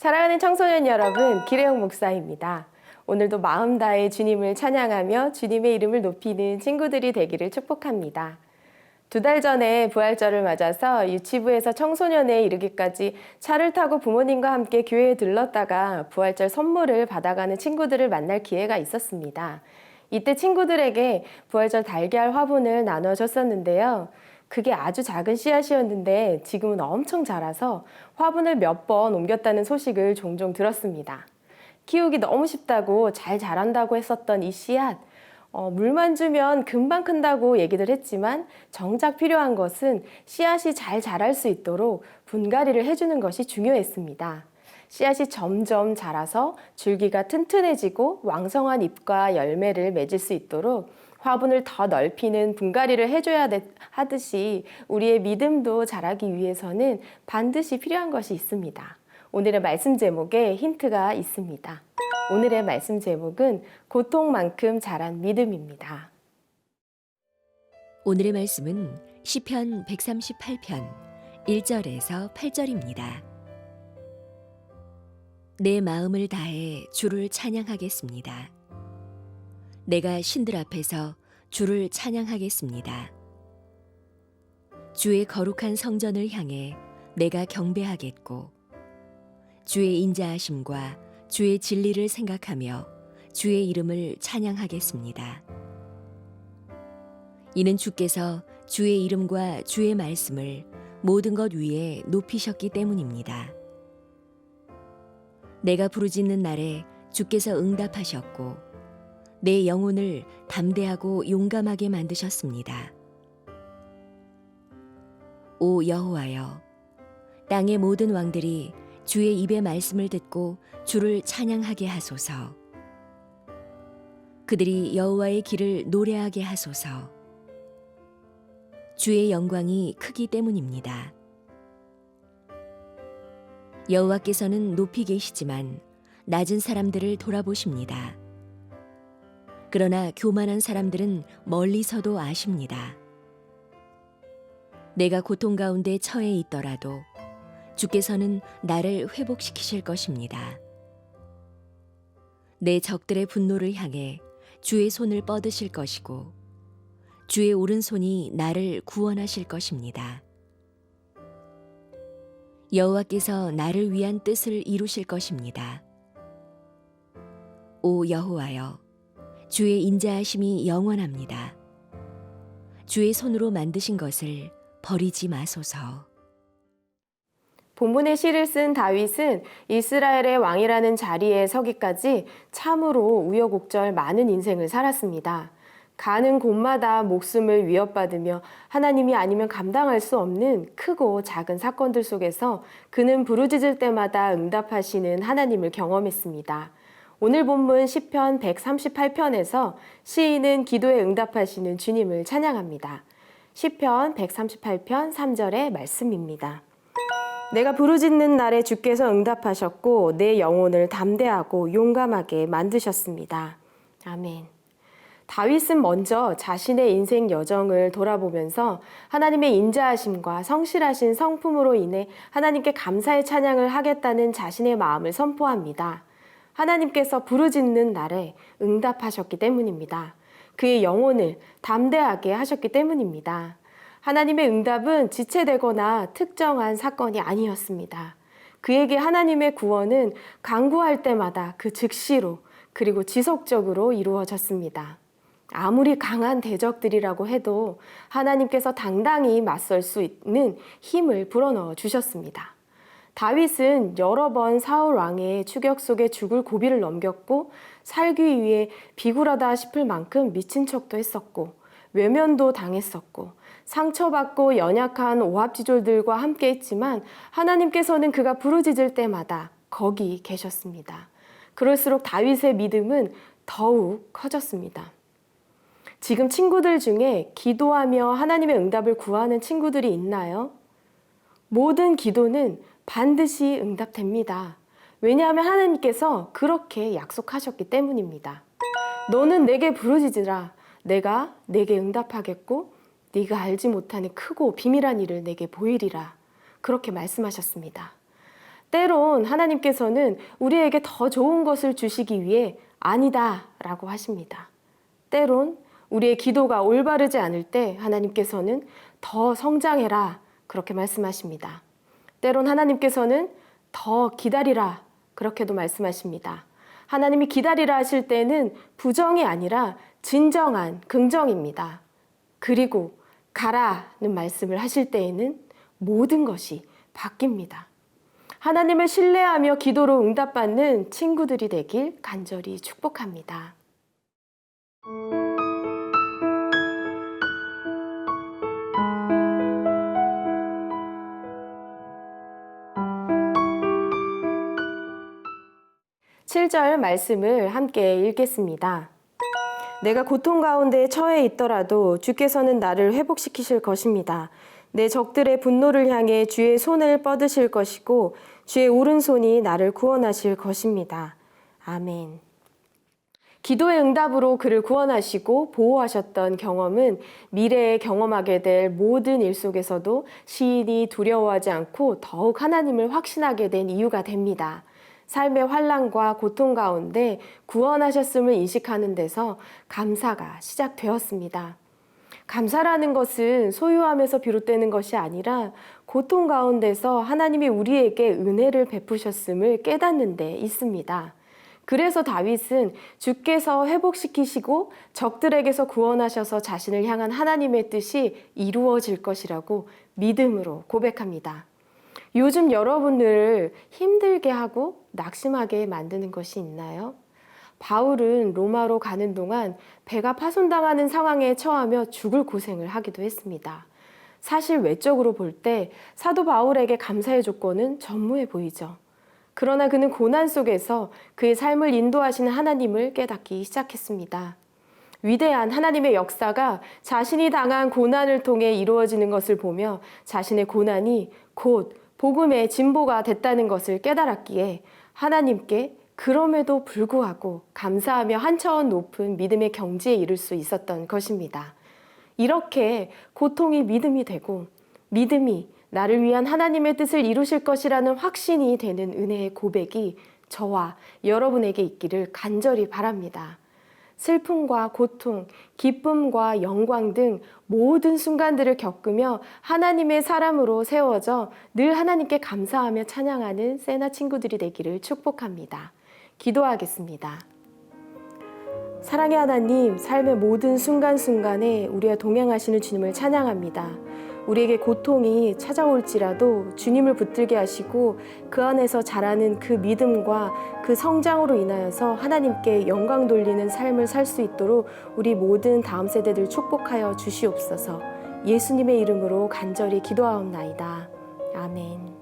사랑하는 청소년 여러분, 기래용 목사입니다. 오늘도 마음 다해 주님을 찬양하며 주님의 이름을 높이는 친구들이 되기를 축복합니다. 두 달 전에 부활절을 맞아서 유치부에서 청소년에 이르기까지 차를 타고 부모님과 함께 교회에 들렀다가 부활절 선물을 받아가는 친구들을 만날 기회가 있었습니다. 이때 친구들에게 부활절 달걀 화분을 나눠줬었는데요. 그게 아주 작은 씨앗이었는데 지금은 엄청 자라서 화분을 몇 번 옮겼다는 소식을 종종 들었습니다. 키우기 너무 쉽다고 잘 자란다고 했었던 이 씨앗. 어, 물만 주면 금방 큰다고 얘기들 했지만 정작 필요한 것은 씨앗이 잘 자랄 수 있도록 분갈이를 해주는 것이 중요했습니다. 씨앗이 점점 자라서 줄기가 튼튼해지고 왕성한 잎과 열매를 맺을 수 있도록 화분을 더 넓히는 분갈이를 해줘야 되- 하듯이 우리의 믿음도 자라기 위해서는 반드시 필요한 것이 있습니다. 오늘의 말씀 제목에 힌트가 있습니다. 오늘의 말씀 제목은 고통만큼 자란 믿음입니다. 오늘의 말씀은 시편 138편 1절에서 8절입니다. 내 마음을 다해 주를 찬양하겠습니다. 내가 신들 앞에서 주를 찬양하겠습니다. 주의 거룩한 성전을 향해 내가 경배하겠고 주의 인자하심과 주의 진리를 생각하며 주의 이름을 찬양하겠습니다. 이는 주께서 주의 이름과 주의 말씀을 모든 것 위에 높이셨기 때문입니다. 내가 부르짖는 날에 주께서 응답하셨고 내 영혼을 담대하고 용감하게 만드셨습니다. 오 여호와여 땅의 모든 왕들이 주의 입의 말씀을 듣고 주를 찬양하게 하소서. 그들이 여호와의 길을 노래하게 하소서. 주의 영광이 크기 때문입니다. 여호와께서는 높이 계시지만 낮은 사람들을 돌아보십니다. 그러나 교만한 사람들은 멀리서도 아십니다. 내가 고통 가운데 처해 있더라도 주께서는 나를 회복시키실 것입니다. 내 적들의 분노를 향해 주의 손을 뻗으실 것이고 주의 오른손이 나를 구원하실 것입니다. 여호와께서 나를 위한 뜻을 이루실 것입니다. 오 여호와여, 주의 인자하심이 영원합니다. 주의 손으로 만드신 것을 버리지 마소서. 본문의 시를 쓴 다윗은 이스라엘의 왕이라는 자리에 서기까지 참으로 우여곡절 많은 인생을 살았습니다. 가는 곳마다 목숨을 위협받으며 하나님이 아니면 감당할 수 없는 크고 작은 사건들 속에서 그는 부르짖을 때마다 응답하시는 하나님을 경험했습니다. 오늘 본문 시편 138편에서 시인은 기도에 응답하시는 주님을 찬양합니다. 시편 138편 3절의 말씀입니다. 내가 부르짖는 날에 주께서 응답하셨고 내 영혼을 담대하고 용감하게 만드셨습니다. 아멘. 다윗은 먼저 자신의 인생 여정을 돌아보면서 하나님의 인자하심과 성실하신 성품으로 인해 하나님께 감사의 찬양을 하겠다는 자신의 마음을 선포합니다. 하나님께서 부르짖는 날에 응답하셨기 때문입니다. 그의 영혼을 담대하게 하셨기 때문입니다. 하나님의 응답은 지체되거나 특정한 사건이 아니었습니다. 그에게 하나님의 구원은 강구할 때마다 그 즉시로 그리고 지속적으로 이루어졌습니다. 아무리 강한 대적들이라고 해도 하나님께서 당당히 맞설 수 있는 힘을 불어넣어 주셨습니다. 다윗은 여러 번 사울 왕의 추격 속에 죽을 고비를 넘겼고 살기 위해 비굴하다 싶을 만큼 미친 척도 했었고 외면도 당했었고 상처받고 연약한 오합지졸들과 함께 했지만 하나님께서는 그가 부르짖을 때마다 거기 계셨습니다. 그럴수록 다윗의 믿음은 더욱 커졌습니다. 지금 친구들 중에 기도하며 하나님의 응답을 구하는 친구들이 있나요? 모든 기도는 반드시 응답됩니다. 왜냐하면 하나님께서 그렇게 약속하셨기 때문입니다. 너는 내게 부르짖으라. 내가 내게 응답하겠고 네가 알지 못하는 크고 비밀한 일을 내게 보이리라. 그렇게 말씀하셨습니다. 때론 하나님께서는 우리에게 더 좋은 것을 주시기 위해 아니다 라고 하십니다. 때론 우리의 기도가 올바르지 않을 때 하나님께서는 더 성장해라 그렇게 말씀하십니다. 때론 하나님께서는 더 기다리라 그렇게도 말씀하십니다. 하나님이 기다리라 하실 때는 부정이 아니라 진정한 긍정입니다. 그리고 가라는 말씀을 하실 때에는 모든 것이 바뀝니다. 하나님을 신뢰하며 기도로 응답받는 친구들이 되길 간절히 축복합니다. 칠절 말씀을 함께 읽겠습니다. 내가 고통 가운데 처해 있더라도 주께서는 나를 회복시키실 것입니다. 내 적들의 분노를 향해 주의 손을 뻗으실 것이고 주의 오른손이 나를 구원하실 것입니다. 아멘. 기도의 응답으로 그를 구원하시고 보호하셨던 경험은 미래에 경험하게 될 모든 일 속에서도 시인이 두려워하지 않고 더욱 하나님을 확신하게 된 이유가 됩니다. 삶의 환란과 고통 가운데 구원하셨음을 인식하는 데서 감사가 시작되었습니다. 감사라는 것은 소유함에서 비롯되는 것이 아니라 고통 가운데서 하나님이 우리에게 은혜를 베푸셨음을 깨닫는 데 있습니다. 그래서 다윗은 주께서 회복시키시고 적들에게서 구원하셔서 자신을 향한 하나님의 뜻이 이루어질 것이라고 믿음으로 고백합니다. 요즘 여러분들을 힘들게 하고 낙심하게 만드는 것이 있나요? 바울은 로마로 가는 동안 배가 파손당하는 상황에 처하며 죽을 고생을 하기도 했습니다. 사실 외적으로 볼 때 사도 바울에게 감사의 조건은 전무해 보이죠. 그러나 그는 고난 속에서 그의 삶을 인도하시는 하나님을 깨닫기 시작했습니다. 위대한 하나님의 역사가 자신이 당한 고난을 통해 이루어지는 것을 보며 자신의 고난이 곧 복음의 진보가 됐다는 것을 깨달았기에 하나님께 그럼에도 불구하고 감사하며 한 차원 높은 믿음의 경지에 이를 수 있었던 것입니다. 이렇게 고통이 믿음이 되고 믿음이 나를 위한 하나님의 뜻을 이루실 것이라는 확신이 되는 은혜의 고백이 저와 여러분에게 있기를 간절히 바랍니다. 슬픔과 고통, 기쁨과 영광 등 모든 순간들을 겪으며 하나님의 사람으로 세워져 늘 하나님께 감사하며 찬양하는 세나 친구들이 되기를 축복합니다. 기도하겠습니다. 사랑의 하나님, 삶의 모든 순간순간에 우리와 동행하시는 주님을 찬양합니다. 우리에게 고통이 찾아올지라도 주님을 붙들게 하시고 그 안에서 자라는 그 믿음과 그 성장으로 인하여서 하나님께 영광 돌리는 삶을 살 수 있도록 우리 모든 다음 세대들 축복하여 주시옵소서 예수님의 이름으로 간절히 기도하옵나이다. 아멘.